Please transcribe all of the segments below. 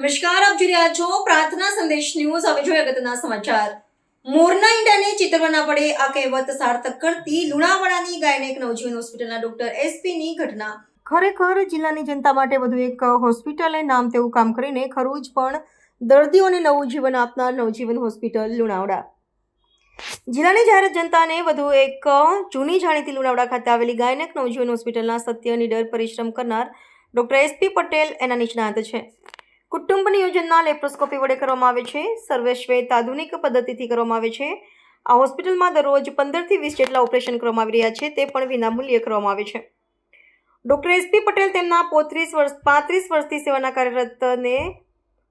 નમસ્કાર, આપ જોઈ રહ્યા છો પ્રાર્થના સંદેશ ન્યૂઝ. હવે જોઈએ અગત્યના સમાચાર. મોરના ઈંડાને ચિતરવાના પડે આ કહેવત સાર્થક કરતી લુણાવાડાની ગાયનેક નવજીવન હોસ્પિટલના ડોક્ટર એસપી ની ઘટના. ખરેખર જિલ્લાની જનતા માટે વધુ એક હોસ્પિટલે નામ તેવું કામ કરીને ખરું જ પણ દર્દીઓને નવું જીવન આપનાર નવજીવન હોસ્પિટલ લુણાવડા. જિલ્લાની જાહેર જનતાને વધુ એક જૂની જાણીતી લુણાવડા ખાતે આવેલી ગાયનેક નવજીવન હોસ્પિટલના સત્ય નિડર પરિશ્રમ કરનાર ડોક્ટર એસપી પટેલ એના નિષ્ણાત છે. કુટુંબ નિયોજનના લેપ્રોસ્કોપી વડે કરવામાં આવે છે. સર્વશ્વેત આધુનિક પદ્ધતિથી કરવામાં આવે છે. આ હોસ્પિટલમાં દરરોજ પંદરથી વીસ જેટલા ઓપરેશન કરવામાં આવી રહ્યા છે. તે પણ વિનામૂલ્યે કરવામાં આવે છે. ડૉક્ટર એસપી પટેલ તેમના પોત્રીસ વર્ષ, પાંત્રીસ વર્ષથી સેવાના કાર્યરતને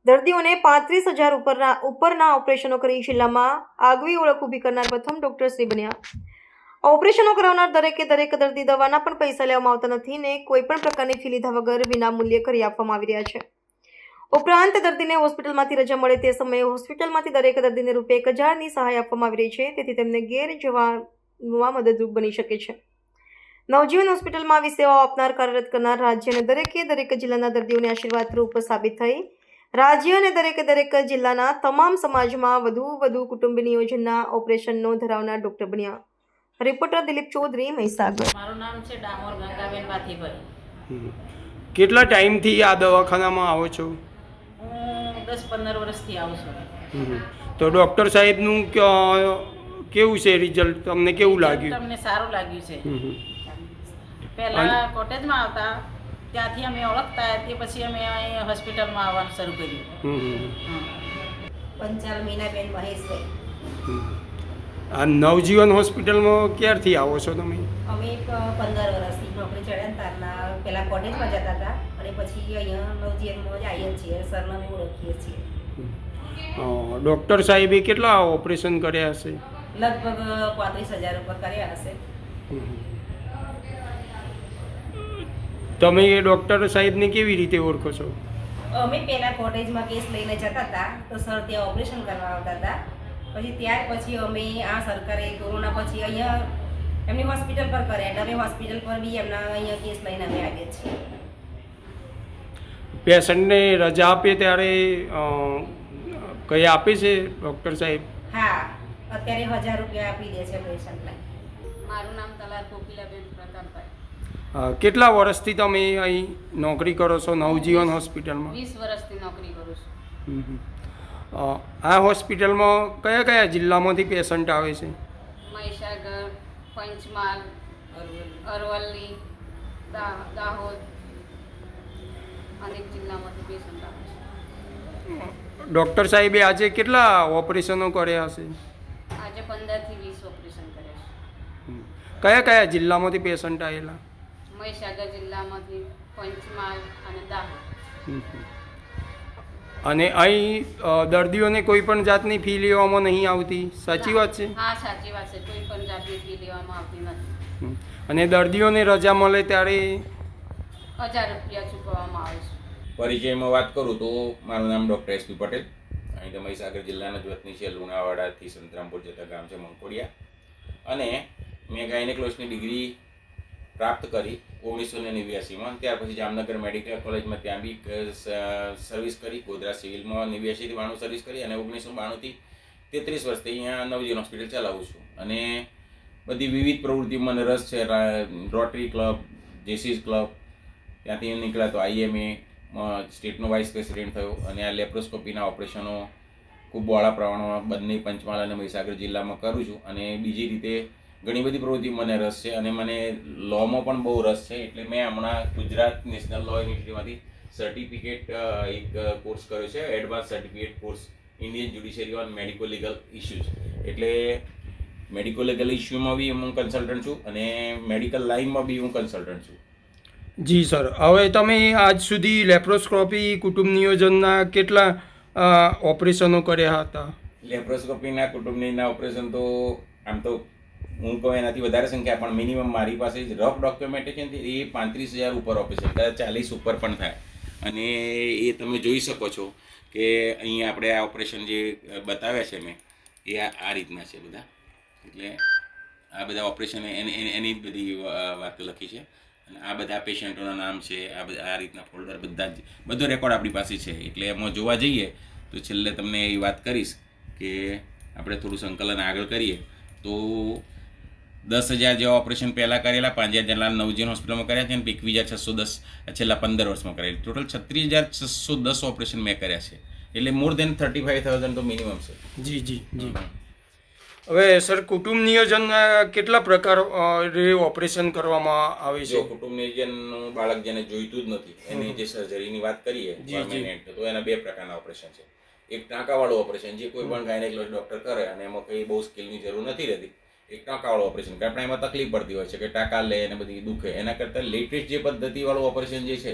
દર્દીઓને પાંત્રીસ હજાર ઉપરના ઉપરના ઓપરેશનો કરી જિલ્લામાં આગવી ઓળખ ઊભી કરનાર પ્રથમ ડૉક્ટર શ્રી બન્યા. ઓપરેશનો કરાવનાર દરેકે દરેક દર્દી દવાના પણ પૈસા લેવામાં આવતા નથી ને કોઈ પણ પ્રકારની ફી લીધા વગર વિનામૂલ્યે કરી આપવામાં આવી રહ્યા છે. ઉપરાંત દર્દીને હોસ્પિટલમાંથી રજા મળે તે સમયે હોસ્પિટલમાંથી દરેક દર્દીને રૂપે એક હજારની સહાય આપવામાં આવી રહી છે તેથી તેમને ઘેર જવામાં મદદરૂપ બની શકે છે. નવજીવન હોસ્પિટલમાં આવી સેવાઓ આપનાર કાર્યરત કરનાર રાજ્ય અને દરેકે દરેક જિલ્લાના દર્દીઓને આશીર્વાદરૂપ સાબિત થઈ. રાજ્ય અને દરેકે દરેક જિલ્લાના તમામ સમાજમાં વધુ વધુ કુટુંબ નિયોજનના ઓપરેશનનો ધરાવનાર ડોક્ટર બન્યા. રિપોર્ટર દિલીપ ચૌધરી મહીસાગર. મારું નામ છે ડામોર ગંગાબેન વાથીભાઈ કેટલા ટાઈમથી આ દવાખાનામાં આવો છો? હું દસ પંદર વર્ષથી આવું છું. તો ડૉક્ટર સાહેબનું કેવું છે રિઝલ્ટ? તમને કેવું લાગ્યું? તમને સારું લાગ્યું છે. પહેલાં કોટેજમાં આવતા ત્યાંથી અમે ઓળખતા તે પછી અમે અહીં હોસ્પિટલમાં આવવાનું શરૂ કર્યું. હમ. મહિના પંચાલ મીનાબેન મહેશભાઈ. આ નવજીવન હોસ્પિટલમાં ક્યારથી આવો છો તમે? અમે એક પંદર વર્ષથી નોકરી ચડ્યા તારના પહેલાં કોલેજમાં જતા હતા અને પછી અહીંયા નવજીવનમાં જ આવીએ છીએ સરનામે ઓળખીએ છીએ. ડૉક્ટર સાહેબે કેટલા ઓપરેશન કર્યા હશે? લગભગ પાંત્રીસ હજાર ઉપર કર્યા હશે. તમે એ ડૉક્ટર સાહેબને કેવી રીતે ઓળખો છો? અમે પહેલાં કોટેજમાં કેસ લઈને જતા હતા તો સર ત્યાં ઓપરેશન કરવા આવતા હતા. પછી ત્યાર પછી અમે આ સરકારે કોરોના પછી અહીંયા એમની હોસ્પિટલ પર કર્યા એટલે અમે હોસ્પિટલ પર બી એમના અહીંયા કેસ લઈને અમે આવીએ છીએ. પેશન્ટને રજા આપે ત્યારે કઈ આપે છે ડૉક્ટર સાહેબ? હા અત્યારે હજાર રૂપિયા આપી દે છે પેશન્ટને. મારું નામ તલાર કોકિલાબેન પ્રતાપભાઈ. કેટલા વર્ષથી તમે અહીં નોકરી કરો છો નવજીવન હોસ્પિટલમાં? વીસ વર્ષથી નોકરી કરું છું. આ હોસ્પિટલમાં કયા કયા જિલ્લામાંથી પેશન્ટ આવે છે? મહીસાગર પંચમહાલ અરવલ્લી દાહોદ અનેક જિલ્લામાંથી પેશન્ટ આવે છે. ડૉક્ટર સાહેબે આજે કેટલા ઓપરેશનો કર્યા હશે? આજે પંદરથી વીસ ઓપરેશન કર્યા છે. કયા કયા જિલ્લામાંથી પેશન્ટ આવેલા? મહીસાગર જિલ્લામાંથી પંચમહાલ અને દાહોદ. અને અહીં દર્દીઓને કોઈ પણ જાતની ફી લેવામાં નહીં આવતી. સાચી વાત છે? હા સાચી વાત છે. કોઈ પણ જાતની ફી લેવામાં આવતી નથી. અને દર્દીઓને રજા મળે ત્યારે? હજાર રૂપિયા ચૂકવવામાં આવે છે. પરિચયમાં વાત કરું તો મારું નામ ડૉક્ટર એસ પી પટેલ. અહીં તો મહીસાગર જિલ્લાના જ વતની છે. લુણાવાડાથી સંતરામપુર જતા ગામ છે મંકોડિયા. અને મેં ગાયનેકોલોજીની ડિગ્રી પ્રાપ્ત કરી ઓગણીસો ને નેવ્યાસીમાં. ત્યાર પછી જામનગર મેડિકલ કોલેજમાં ત્યાં બી સર્વિસ કરી. ગોધરા સિવિલમાં નેવ્યાસીથી બાણું સર્વિસ કરી અને ઓગણીસો બાણુંથી તેત્રીસ વર્ષથી અહીંયા નવજીવન હોસ્પિટલ ચલાવું છું. અને બધી વિવિધ પ્રવૃત્તિમાં મને રસ છે. રોટરી ક્લબ જેસીસ ક્લબ ત્યાંથી નીકળ્યા તો આઈએમએ સ્ટેટનો વાઇસ પ્રેસિડેન્ટ થયો અને આ લેપ્રોસ્કોપીના ઓપરેશનો ખૂબ બહોળા પ્રમાણમાં બંને પંચમહાલ અને મહીસાગર જિલ્લામાં કરું છું. અને બીજી રીતે ઘણી બધી પ્રવૃત્તિ મને રસ છે અને મને લોમાં પણ બહુ રસ છે એટલે મેં હમણાં ગુજરાત નેશનલ લો યુનિવર્સિટીમાંથી સર્ટિફિકેટ એક કોર્સ કર્યો છે advance certificate course Indian judiciary on medico legal issues એટલે મેડિકો લીગલ ઇસ્યુમાં બી હું કન્સલ્ટન્ટ છું અને મેડિકલ લાઇનમાં બી હું કન્સલ્ટન્ટ છું. જી સર. હવે તમે આજ સુધી લેપ્રોસ્કોપી કુટુંબ નિયોજનના કેટલા ઓપરેશનો કર્યા હતા? લેપ્રોસ્કોપીના કુટુંબનીના ઓપરેશન તો આમ તો હું કહું એનાથી વધારે સંખ્યા, પણ મિનિમમ મારી પાસે રફ ડોક્યુમેન્ટેશન એ પાંત્રીસ હજાર ઉપર ઓપરેશન કદાચ ચાલીસ ઉપર પણ થાય. અને એ તમે જોઈ શકો છો કે અહીં આપણે આ ઓપરેશન જે બતાવ્યા છે મેં, એ આ રીતના છે બધા. એટલે આ બધા ઓપરેશન એની જ બધી વાતો લખી છે. અને આ બધા પેશન્ટોના નામ છે, આ બધા, આ રીતના ફોલ્ડર બધા જ, બધો રેકોર્ડ આપણી પાસે છે. એટલે એમાં જોવા જઈએ તો છેલ્લે તમને એ વાત કરીશ કે આપણે થોડું સંકલન આગળ કરીએ. તો દસ હજાર જેવા ઓપરેશન પહેલાં કરેલા પાંચ હજાર જેટલા નવજીવન હોસ્પિટલમાં કર્યા છે અને એકવીસ હજાર છસો દસ છેલ્લા પંદર વર્ષમાં કરેલી. ટોટલ છત્રીસ હજાર છસો દસ ઓપરેશન મેં કર્યા છે. એટલે more than thirty five thousand તો મિનિમમ છે. જી જી જી. હવે સર કુટુંબ નિયોજનના કેટલા પ્રકાર ઓપરેશન કરવામાં આવે છે? કુટુંબ નિયોજનનું બાળક જેને જોઈતું જ નથી એની જે સર્જરીની વાત કરીએ તો એના બે પ્રકારના ઓપરેશન છે. એક ટાંકાવાળું ઓપરેશન જે કોઈ પણ ગાયનેકોલોજી ડોક્ટર કરે અને એમાં કંઈ બહુ સ્કિલની જરૂર નથી રહેતી. એક ટાંકાવાળું ઓપરેશન કારણ પણ એમાં તકલીફ પડતી હોય છે કે ટાંકા લે અને બધી દુખે. એના કરતાં લેટેસ્ટ જે પદ્ધતિવાળું ઓપરેશન જે છે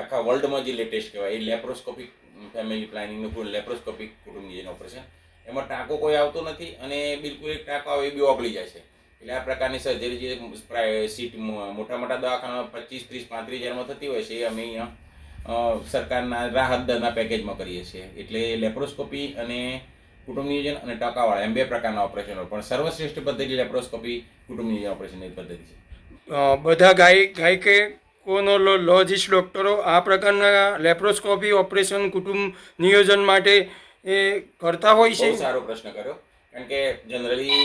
આખા વર્લ્ડમાં જે લેટેસ્ટ કહેવાય, એ લેપ્રોસ્કોપિક ફેમિલી પ્લાનિંગનું લેપ્રોસ્કોપિક કુટુંબ નિયોજન ઓપરેશન એમાં ટાંકો કોઈ આવતો નથી અને બિલકુલ એક ટાંકો આવે, એ બી ઓગળી જાય છે. એટલે આ પ્રકારની સર્જરી જે સીટ મોટા મોટા દવાખાના પચીસ, ત્રીસ, પાંત્રીસ હજારમાં થતી હોય છે, એ અમે અહીંયા સરકારના રાહત દરના પેકેજમાં કરીએ છીએ. એટલે લેપ્રોસ્કોપી અને કુટુંબ નિયોજન અને ટકાવાળા એમ બે પ્રકારના ઓપરેશનો પણ સર્વશ્રેષ્ઠ પદ્ધતિ લેપ્રોસ્કોપી કુટુંબ નિયોજન ઓપરેશનની પદ્ધતિ છે. બધા ગાય ગાયકે કોનો લોજિસ્ટ ડૉક્ટરો આ પ્રકારના લેપ્રોસ્કોપી ઓપરેશન કુટુંબ નિયોજન માટે એ કરતા હોય છે? સારો પ્રશ્ન કર્યો. કારણ કે જનરલી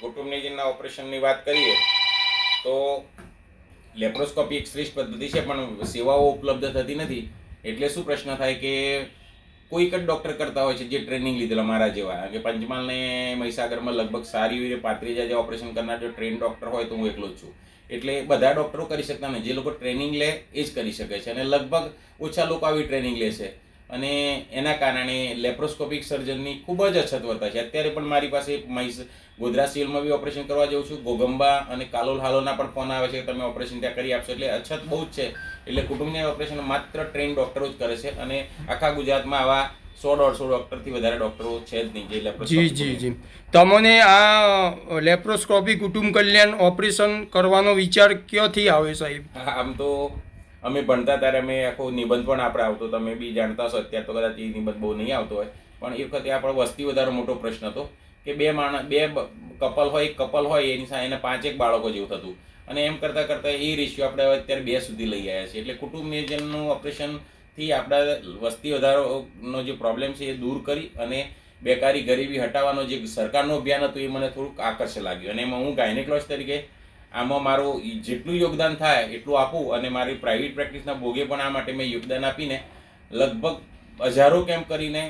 કુટુંબ નિયોજનના ઓપરેશનની વાત કરીએ તો લેપ્રોસ્કોપી એક શ્રેષ્ઠ પદ્ધતિ છે પણ સેવાઓ ઉપલબ્ધ થતી નથી. એટલે શું પ્રશ્ન થાય કે કોઈક જ ડૉક્ટર કરતા હોય છે જે ટ્રેનિંગ લીધેલા મારા જેવા. કે પંચમહાલ ને મહીસાગરમાં લગભગ સારી રીતે પાંત્રીસ હજાર ઓપરેશન કરનાર જો ટ્રેન ડૉક્ટર હોય તો હું એકલો જ છું. એટલે બધા ડૉક્ટરો કરી શકતા નથી. જે લોકો ટ્રેનિંગ લે એ જ કરી શકે છે. અને લગભગ ઓછા લોકો આવી ટ્રેનિંગ લે છે. અને એના કારણે લેપ્રોસ્કોપિક સર્જનની ખૂબ જ અછત વર્તા છે. અત્યારે પણ મારી પાસે મહીસ, ગોધરા સિવિલમાં બી ઓપરેશન કરવા જઉં છું. ગોગંબા અને કાલોલ હાલોના પણ ફોન આવે છે. તમે ઓપરેશન ત્યાં કરી આપશો. એટલે અછત બહુ જ છે. એટલે કુટુંબની ઓપરેશન માત્ર ટ્રેન ડોક્ટરો જ કરે છે અને આખા ગુજરાતમાં આવા સો દોઢસો ડૉક્ટરથી વધારે ડૉક્ટરો છે જ નહીં જે જી લેપ્રોસ્કોપી જી જી. તમને આ લેપ્રોસ્કોપી કુટુંબ કલ્યાણ ઓપરેશન કરવાનો વિચાર ક્યાંથી આવે સાહેબ? આમ તો અમે ભણતા ત્યારે અમે આખો નિબંધ પણ આપણે આવતો તમે બી જાણતા હશો અત્યારે તો કદાચ એ નિબંધ બહુ નહીં આવતો હોય. પણ એ વખતે આપણો વસ્તી વધારો મોટો પ્રશ્ન હતો કે બે માણસ બે કપલ હોય એક કપલ હોય એની સાથે એને પાંચેક બાળકો જેવું થતું. અને એમ કરતાં કરતાં એ રેશિયો આપણે અત્યારે બે સુધી લઈ આવ્યા છીએ એટલે કુટુંબ નિયોજનનું ઓપરેશનથી આપણા વસ્તી વધારોનો જે પ્રોબ્લેમ છે એ દૂર કરી અને બેકારી ગરીબી હટાવવાનો જે સરકારનું અભિયાન હતું એ મને થોડુંક આકર્ષ લાગ્યું. અને એમાં હું ગાયનેકોલોજીસ્ટ તરીકે આમાં મારું જેટલું યોગદાન થાય એટલું આપું અને મારી પ્રાઇવેટ પ્રેક્ટિસના ભોગે પણ આ માટે મેં યોગદાન આપીને લગભગ હજારો કેમ્પ કરીને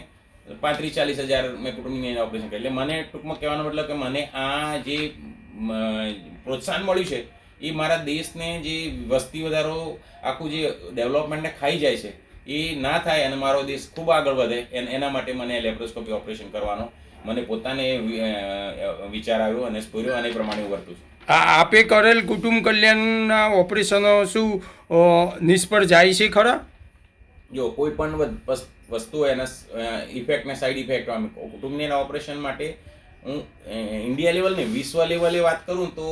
પાંત્રીસ ચાલીસ હજાર મેં કુટુંબની ઓપરેશન કર્યું. એટલે મને ટૂંકમાં કહેવાનો મતલબ કે મને આ જે પ્રોત્સાહન મળ્યું છે એ મારા દેશને જે વસ્તી વધારો આખું જે ડેવલપમેન્ટને ખાઈ જાય છે એ ના થાય અને મારો દેશ ખૂબ આગળ વધે એન- માટે મને લેપ્રોસ્કોપી ઓપરેશન કરવાનો. મને પોતાને વિચાર આવ્યો અને સ્પૂર્યો અને પ્રમાણે હું વર્તું છું. આપે કરેલ કુટુંબ કલ્યાણના ઓપરેશનો શું નિષ્ફળ જાય છે ખરા? જો કોઈ પણ વસ્તુ એના ઇફેક્ટને સાઈડ ઇફેક્ટ કુટુંબના ઓપરેશન માટે હું ઇન્ડિયા લેવલ ને વિશ્વ લેવલે વાત કરું તો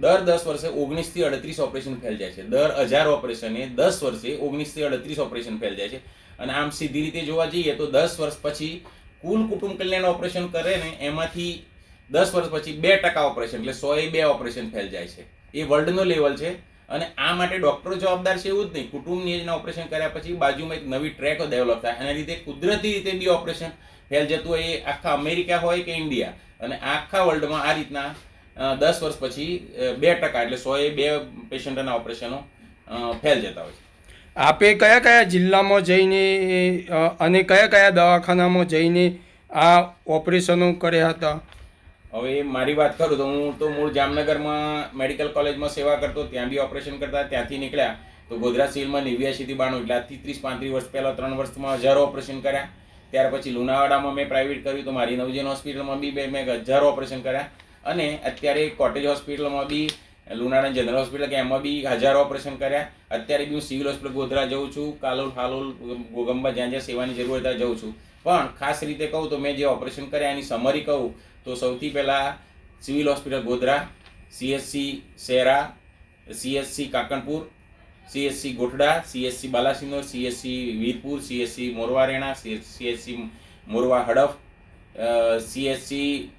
દર દસ વર્ષે ઓગણીસથી અડત્રીસ ઓપરેશન ફેલ જાય છે. દર હજાર ઓપરેશને દસ વર્ષે ઓગણીસથી અડત્રીસ ઓપરેશન ફેલ જાય છે. અને આમ સીધી રીતે જોવા જઈએ તો દસ વર્ષ પછી કુલ કુટુંબ કલ્યાણ ઓપરેશન કરે ને એમાંથી દસ વર્ષ પછી બે ટકા ઓપરેશન એટલે સો એ બે ઓપરેશન ફેલ જાય છે. એ વર્લ્ડનો લેવલ છે. અને આ માટે ડોક્ટરો જવાબદાર છે એવું જ નહીં. કુટુંબ નિયોજન ઓપરેશન કર્યા પછી બાજુમાં એક નવી ટ્રેક ડેવલપ થાય. અને રીતે કુદરતી રીતે બી ઓપરેશન ફેલ જતું હોય એ આખા અમેરિકા હોય કે ઇન્ડિયા. અને આખા વર્લ્ડમાં આ રીતના દસ વર્ષ પછી બે ટકા એટલે સો એ બે પેશન્ટના ઓપરેશનો ફેલ જતા હોય છે. આપે કયા કયા જિલ્લામાં જઈને અને કયા કયા દવાખાનામાં જઈને આ ઓપરેશનો કર્યા હતા? હવે મારી વાત કરું તો હું તો મૂળ જામનગરમાં મેડિકલ કોલેજમાં સેવા કરતો, ત્યાં બી ઓપરેશન કરતા, ત્યાંથી નીકળ્યા. તો ગોધરા સિવિલમાં નેવ્યાસીથી બાણું, એટલે આજથી ત્રીસ પાંત્રીસ વર્ષ પહેલાં, ત્રણ વર્ષમાં હજારો ઓપરેશન કર્યા. ત્યાર પછી લુણાવાડામાં મેં પ્રાઇવેટ કર્યું તો મારી નવજીવન હોસ્પિટલમાં બી બે, મેં હજારો ઓપરેશન કર્યા. અને અત્યારે કોટેજ હોસ્પિટલમાં બી, લુણાવાડા જનરલ હોસ્પિટલ, કે એમાં બી હજારો ઓપરેશન કર્યા. અત્યારે બી હું સિવિલ હોસ્પિટલ ગોધરા જઉં છું, કાલોલ ફાલોલ ગોગંબા, જ્યાં જ્યાં સેવાની જરૂર ત્યાં જઉં છું. પણ ખાસ રીતે કહું તો મેં જે ઓપરેશન કર્યા એની સમરી કહું તો સૌથી પહેલાં civil hospital Godhra CSC Shera CSC Kakanpur CSC Gothda CSC Balasinor CSC Virpur CSC Morva Rena CHC Morva Hadaf CSC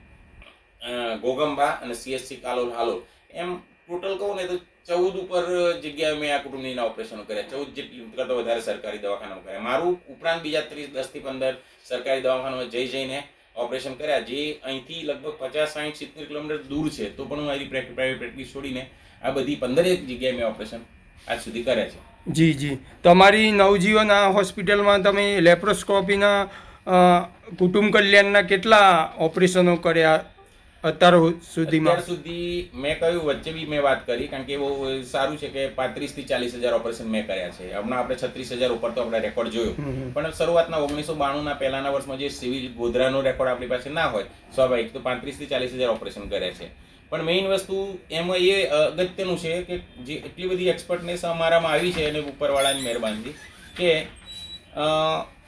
Goghamba અને સીએસસી કાલોલ હાલોલ. એમ ટોટલ કહું ને તો ચૌદ ઉપર જગ્યાએ મેં આ કુટુંબનીના ઓપરેશનો કર્યા. ચૌદ જેટલી કરતાં વધારે સરકારી દવાખાનામાં કર્યા. મારું ઉપરાંત બીજા ત્રીસ, દસથી પંદર સરકારી દવાખાનામાં જઈ જઈને ઓપરેશન કર્યા. જે અહીંથી લગભગ પચાસ સાઠ સિત્તેર કિલોમીટર દૂર છે, તો પણ હું મારી પ્રાઇવેટ પ્રેક્ટિસ છોડીને આ બધી પંદરેક જગ્યાએ મેં ઓપરેશન આજ સુધી કર્યા છે. જી જી. તમારી નવજીવન આ હોસ્પિટલમાં તમે લેપ્રોસ્કોપીના કુટુંબ કલ્યાણના કેટલા ઓપરેશનો કર્યા? અત્યાર સુધીમાં અત્યાર સુધી મેં કહ્યું વચ્ચે બી મેં વાત કરી કારણ કે બહુ સારું છે કે પાંત્રીસથી ચાલીસ હજાર ઓપરેશન મેં કર્યા છે. હમણાં આપણે છત્રીસ હજાર ઉપર તો આપણે રેકોર્ડ જોયો. પણ શરૂઆતના ઓગણીસો બાણુંના પહેલાના વર્ષમાં જે સિવિલ ગોધરાનો રેકોર્ડ આપણી પાસે ના હોય સ્વાભાવિક તો પાંત્રીસથી ચાલીસ હજાર ઓપરેશન કર્યા છે. પણ મેઇન વસ્તુ એમાં એ અગત્યનું છે કે જે એટલી બધી એક્સપર્ટનેસ અમારામાં આવી છે અને ઉપરવાળાની મહેરબાનીથી કે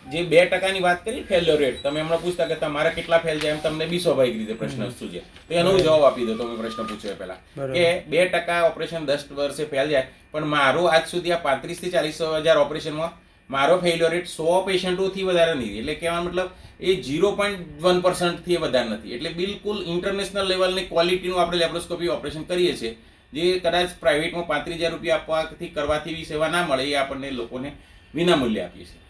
જે બે ટકાની વાત કરી ફેલ્યોર રેટ તમે હમણાં પૂછતા કે તમારા કેટલા ફેલ જાય એમ તમને બી સ્વાભાવિક રીતે પ્રશ્ન સૂજે તો એનો જવાબ આપી દો તમે પ્રશ્ન પૂછ્યો પહેલા. કે બે ટકા ઓપરેશન દસ વર્ષે ફેલ જાય પણ મારો આજ સુધી આ પાંત્રીસથી ચાલીસ હજાર ઓપરેશનમાં મારો ફેલ્યોર રેટ સો પેશન્ટોથી વધારે નથી એટલે કહેવાનો મતલબ એ ઝીરો પોઈન્ટ વન પર્સન્ટથી વધારે નથી. એટલે બિલકુલ ઇન્ટરનેશનલ લેવલની ક્વોલિટીનું આપણે લેપ્રોસ્કોપી ઓપરેશન કરીએ છીએ જે કદાચ પ્રાઇવેટમાં પાંત્રીસ હજાર રૂપિયા આપવાથી કરવાથી સેવા ના મળે એ આપણને લોકોને વિનામૂલ્યે આપીએ છીએ.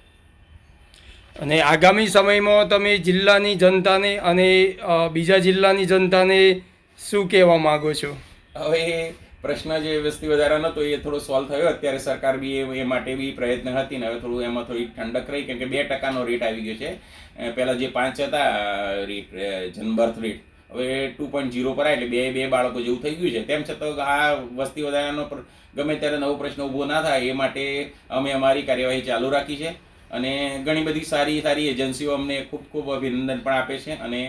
અને આગામી સમયમાં તમે જિલ્લાની જનતાને અને બીજા જિલ્લાની જનતાને શું કહેવા માગો છો? હવે પ્રશ્ન જે વસ્તી વધારાનો હતો એ થોડો સોલ્વ થયો. અત્યારે સરકાર બી એ- માટે બી પ્રયત્ન હતી ને હવે થોડું એમાં થોડી ઠંડક રહી કેમ કે બે ટકાનો રેટ આવી ગયો છે. પહેલાં જે પાંચ હતા રેટ જન્મબર્થ રેટ હવે ટુ પોઈન્ટ ઝીરો પર આવે એટલે બે બે બાળકો જેવું થઈ ગયું છે. તેમ છતાં આ વસ્તી વધારાનો ગમે ત્યારે નવો પ્રશ્ન ઊભો ના થાય, એ માટે અમે અમારી કાર્યવાહી ચાલુ રાખી છે. અને ઘણી બધી સારી સારી એજન્સીઓ અમને ખૂબ ખૂબ અભિનંદન પણ આપે છે અને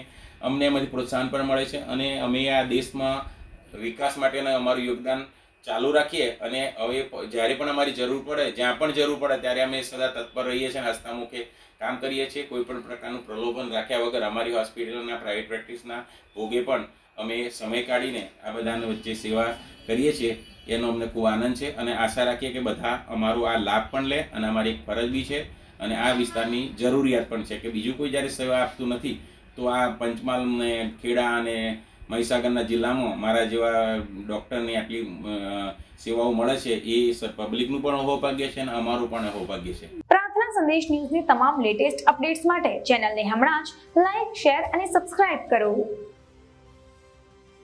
અમને એમાંથી પ્રોત્સાહન પણ મળે છે અને અમે આ દેશમાં વિકાસ માટેનું અમારું યોગદાન ચાલુ રાખીએ અને હવે જ્યારે પણ અમારી જરૂર પડે, જ્યાં પણ જરૂર પડે, ત્યારે અમે સદા તત્પર રહીએ છીએ અને હસ્તમુખે કામ કરીએ છીએ. કોઈ પણ પ્રકારનું પ્રલોભન રાખ્યા વગર અમારી હોસ્પિટલના, પ્રાઇવેટ પ્રેક્ટિસના ભોગે પણ અમે સમય કાઢીને આ બધાને વચ્ચે સેવા કરીએ છીએ. એનો અમને ખૂબ આનંદ છે અને આશા રાખીએ કે બધા અમારો આ લાભ પણ લે અને અમારી એક ફરજ બી છે અને આ વિસ્તારની જરૂરિયાત પણ છે કે બીજું કોઈ જ્યારે સેવા આપતું નથી, તો આ પંચમહાલ ને ખેડા અને મહીસાગરના જિલ્લામાં મારા જેવા ડૉક્ટરની આટલી સેવાઓ મળે છે, એ પબ્લિકનું પણ અહોભાગ્ય છે અને અમારું પણ અહોભાગ્ય છે. પ્રાર્થના સંદેશ ન્યૂઝની તમામ લેટેસ્ટ અપડેટ્સ માટે ચેનલને હમણાં જ લાઈક, શેર અને સબસ્ક્રાઇબ કરો.